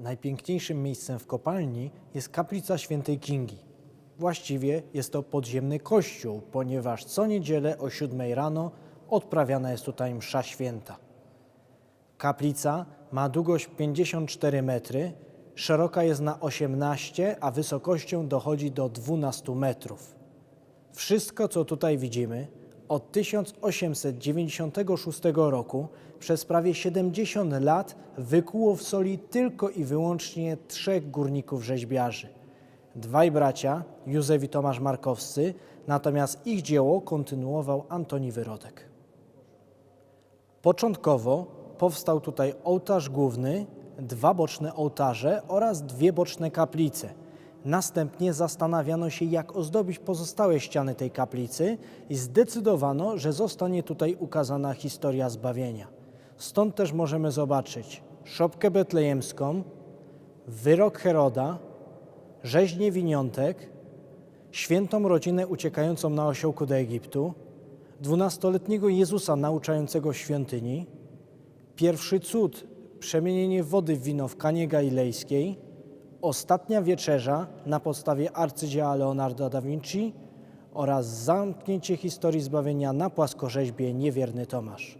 Najpiękniejszym miejscem w kopalni jest kaplica świętej Kingi. Właściwie jest to podziemny kościół, ponieważ co niedzielę o 7 rano odprawiana jest tutaj msza święta. Kaplica ma długość 54 metry, szeroka jest na 18, a wysokością dochodzi do 12 metrów. Wszystko, co tutaj widzimy, od 1896 roku przez prawie 70 lat wykuło w soli tylko i wyłącznie trzech górników rzeźbiarzy. Dwaj bracia, Józef i Tomasz Markowscy, natomiast ich dzieło kontynuował Antoni Wyrodek. Początkowo powstał tutaj ołtarz główny, dwa boczne ołtarze oraz dwie boczne kaplice. Następnie zastanawiano się, jak ozdobić pozostałe ściany tej kaplicy i zdecydowano, że zostanie tutaj ukazana historia zbawienia. Stąd też możemy zobaczyć szopkę betlejemską, wyrok Heroda, rzeźnię winiątek, świętą rodzinę uciekającą na osiołku do Egiptu, dwunastoletniego Jezusa nauczającego świątyni, pierwszy cud, przemienienie wody w wino w Kanie Galilejskiej, ostatnia wieczerza na podstawie arcydzieła Leonardo da Vinci oraz zamknięcie historii zbawienia na płaskorzeźbie Niewierny Tomasz.